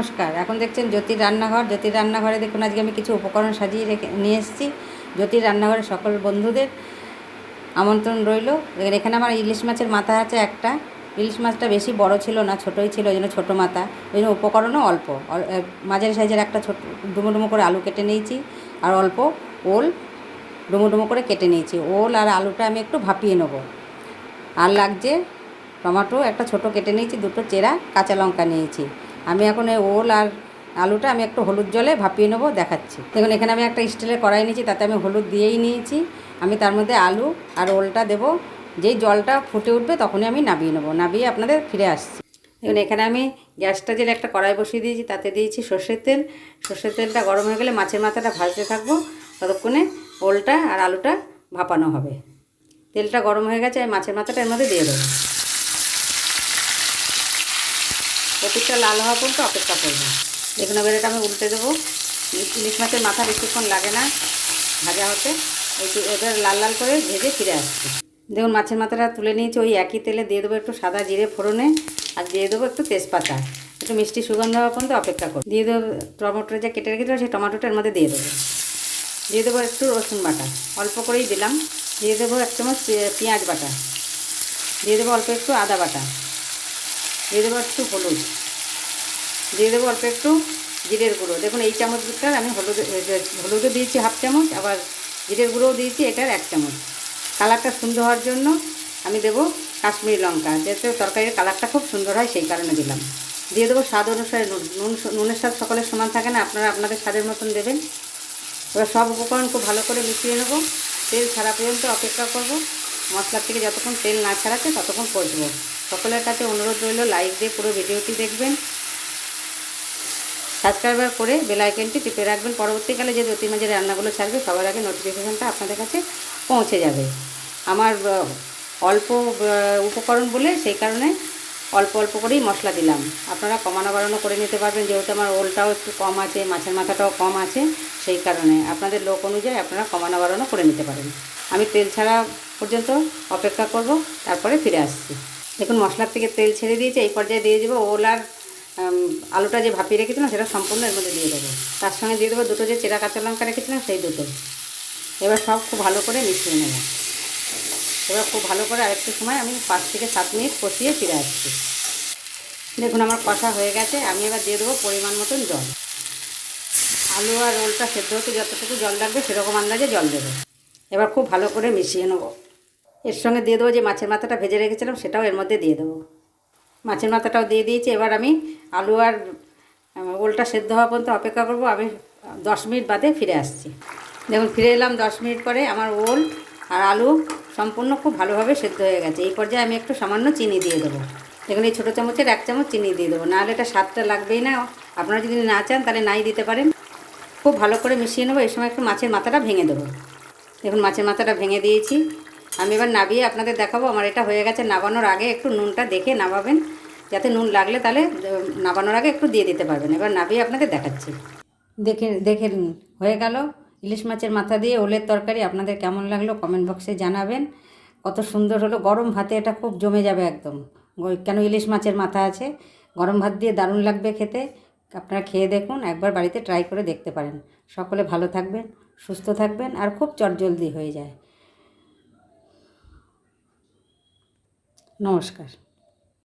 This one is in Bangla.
নমস্কার। এখন দেখছেন জ্যোতির রান্নাঘর। জ্যোতির রান্নাঘরে দেখুন, আজকে আমি কিছু উপকরণ সাজিয়ে রেখে নিয়ে এসেছি। জ্যোতির রান্নাঘরে সকল বন্ধুদের আমন্ত্রণ রইল। এখানে আমার ইলিশ মাছের মাথা আছে একটা। ইলিশ মাছটা বেশি বড় ছিল না, ছোটোই ছিল, ওই জন্য ছোটো মাথা। ওই জন্য উপকরণও অল্প। মাঝারি সাইজের একটা ছোট ডুমো ডুমো করে আলু কেটে নিয়েছি। আর অল্প ওল ডুমো ডুমো করে কেটে নিয়েছি। ওল আর আলুটা আমি একটু ভাপিয়ে নেব। আর লাগছে টমেটো, একটা ছোট কেটে নিয়েছি, দুটো চেরা, কাঁচা লঙ্কা নিয়েছি। আমি এখন ওল আর আলুটা আমি একটু হলুদ জলে ভাপিয়ে নেব, দেখাচ্ছি। দেখুন, এখানে আমি একটা স্টিলের কড়াই নিয়েছি, তাতে আমি হলুদ দিয়েই নিয়েছি। আমি তার মধ্যে আলু আর ওলটা দেবো। যেই জলটা ফুটে উঠবে তখনই আমি নাবিয়ে নেব, নাবিয়ে আপনাদের ফিরে আসছি। দেখুন, এখানে আমি গ্যাসটা জেলে একটা কড়াই বসিয়ে দিয়েছি, তাতে দিয়েছি সর্ষের তেল। সর্ষের তেলটা গরম হয়ে গেলে মাছের মাথাটা ভাজতে থাকব, ততক্ষণে ওলটা আর আলুটা ভাপানো হবে। তেলটা গরম হয়ে গেছে, আমি মাছের মাথাটা এর মধ্যে দিয়ে দেবো। প্রতিটা লাল হওয়া পর্যন্ত অপেক্ষা করব। দেখুন এবার এটা আমি উল্টে দেবো। ইলিশ মাছের মাথা বেশিক্ষণ লাগে না, ভাজা হতে। একটু এবার লাল লাল করে ভেজে ফিরে আসছি। দেখুন মাছের মাথাটা তুলে নিয়েছি, ওই একই তেলে দিয়ে দেবো একটু সাদা জিরে ফোড়নে আর দিয়ে দেবো একটু তেজপাতা। একটু মিষ্টি সুগন্ধ হওয়া পর্যন্ত অপেক্ষা করব। দিয়ে দেবো টমেটোটা যা কেটে রেখেছিলো সেই টমেটোটার মধ্যে দিয়ে দেবো। দিয়ে দেবো একটু রসুন বাটা, অল্প করেই দিলাম। দিয়ে দেবো এক চামচ পেঁয়াজ বাটা। দিয়ে দেবো অল্প একটু আদা বাটা। দিয়ে দেবো একটু হলুদ। দিয়ে দেবো অল্প একটু জিরের গুঁড়ো। দেখুন, এই চামচটার আমি হলুদ হলুদও দিয়েছি হাফ চামচ, আবার জিরের গুঁড়োও দিয়েছি, এটার এক চামচ। কালারটা সুন্দর হওয়ার জন্য আমি দেবো কাশ্মীরি লঙ্কা। যাতে তরকারির কালারটা খুব সুন্দর হয়, সেই কারণে দিলাম। দিয়ে দেবো স্বাদ অনুসারে নুন নুন, নুনের স্বাদ সকলের সমান থাকে না, আপনারা আপনাদের স্বাদের মতন দেবেন। এবার সব উপকরণ খুব ভালো করে মিশিয়ে নেব। তেল ছাড়া পর্যন্ত অপেক্ষা করব। মশলার থেকে যতক্ষণ তেল না ছাড়াচ্ছে ততক্ষণ কষবো। সকলের কাছে অনুরোধ রইল লাইক দিয়ে পুরো ভিডিওটি দেখবেন। সাবস্ক্রাইবার করে বেল আইকনটি টিপে রাখবেন। পরবর্তীকালে যে দতি মাঝে রান্নাগুলো ছাড়বে, সবার আগে নোটিফিকেশানটা আপনাদের কাছে পৌঁছে যাবে। আমার অল্প উপকরণ বলে সেই কারণে অল্প অল্প করেই মশলা দিলাম। আপনারা কমানো বাড়ানো করে নিতে পারবেন, যেহেতু আমার ওলটাও একটু কম আছে, মাছের মাথাটাও কম আছে, সেই কারণে। আপনাদের লোক অনুযায়ী আপনারা কমানো বাড়ানো করে নিতে পারেন। আমি তেল ছাড়া পর্যন্ত অপেক্ষা করব, তারপরে ফিরে আসছি। দেখুন, মশলার থেকে তেল ছেড়ে দিয়েছে, এই পর্যায়ে দিয়ে দেবো ওলার আলুটা যে ভাপিয়ে রেখেছিলাম, সেটা সম্পূর্ণ এর মধ্যে দিয়ে দেবো। তার সঙ্গে দিয়ে দেবো দুটো যে চেরা কাঁচা লঙ্কা রেখেছিলাম, সেই দুটো। এবার সব খুব ভালো করে মিশিয়ে নেব। এবার খুব ভালো করে আরেকটু সময় আমি পাঁচ থেকে সাত মিনিট কষিয়ে ফিরে আসছি। দেখুন, আমার কষা হয়ে গেছে, আমি এবার দিয়ে দেবো পরিমাণ মতন জল। আলু আর রোলটা সেদ্ধ হতে যতটুকু জল লাগবে, সেরকম আন্দাজে জল দেবো। এবার খুব ভালো করে মিশিয়ে নেব। এর সঙ্গে দিয়ে দেবো যে মাছের মাথাটা ভেজে রেখেছিলাম, সেটাও এর মধ্যে দিয়ে দেবো। মাছের মাথাটাও দিয়ে দিয়েছি, এবার আমি আলু আর ওলটা সেদ্ধ হওয়া পর্যন্ত অপেক্ষা করব, আমি দশ মিনিট বাদে ফিরে আসছি। দেখুন, ফিরে এলাম দশ মিনিট পরে আমার ওল আর আলু সম্পূর্ণ খুব ভালোভাবে সেদ্ধ হয়ে গেছে। এই পর্যায়ে আমি একটু সামান্য চিনি দিয়ে দেবো। দেখুন, এই ছোটো চামচের এক চামচ চিনি দিয়ে দেবো। নাহলে এটা স্বাদটা লাগবেই না। আপনারা যদি না চান, তাহলে নাই দিতে পারেন। খুব ভালো করে মিশিয়ে নেব, এই সময় একটু মাছের মাথাটা ভেঙে দেবো। দেখুন, মাছের মাথাটা ভেঙে দিয়েছি। আমি এবার নাবিয়ে আপনাদের দেখাবো, আমার এটা হয়ে গেছে নাবানোর আগে একটু নুনটা দেখে নামাবেন, যাতে নুন লাগলে তাহলে নাবানোর আগে একটু দিয়ে দিতে পারবেন। এবার নাবিয়ে আপনাদের দেখাচ্ছি। দেখে দেখে হয়ে গেল। ইলিশ মাছের মাথা দিয়ে ওলের তরকারি আপনাদের কেমন লাগল কমেন্ট বক্সে জানাবেন। কত সুন্দর হলো, গরম ভাতে এটা খুব জমে যাবে একদম। কেন ইলিশ মাছের মাথা আছে? গরম ভাত দিয়ে দারুণ লাগবে খেতে। আপনারা খেয়ে দেখুন, একবার বাড়িতে ট্রাই করে দেখতে পারেন। সকলে ভালো থাকবেন, সুস্থ থাকবেন, আর খুব চটজলদি হয়ে যায়। নমস্কার।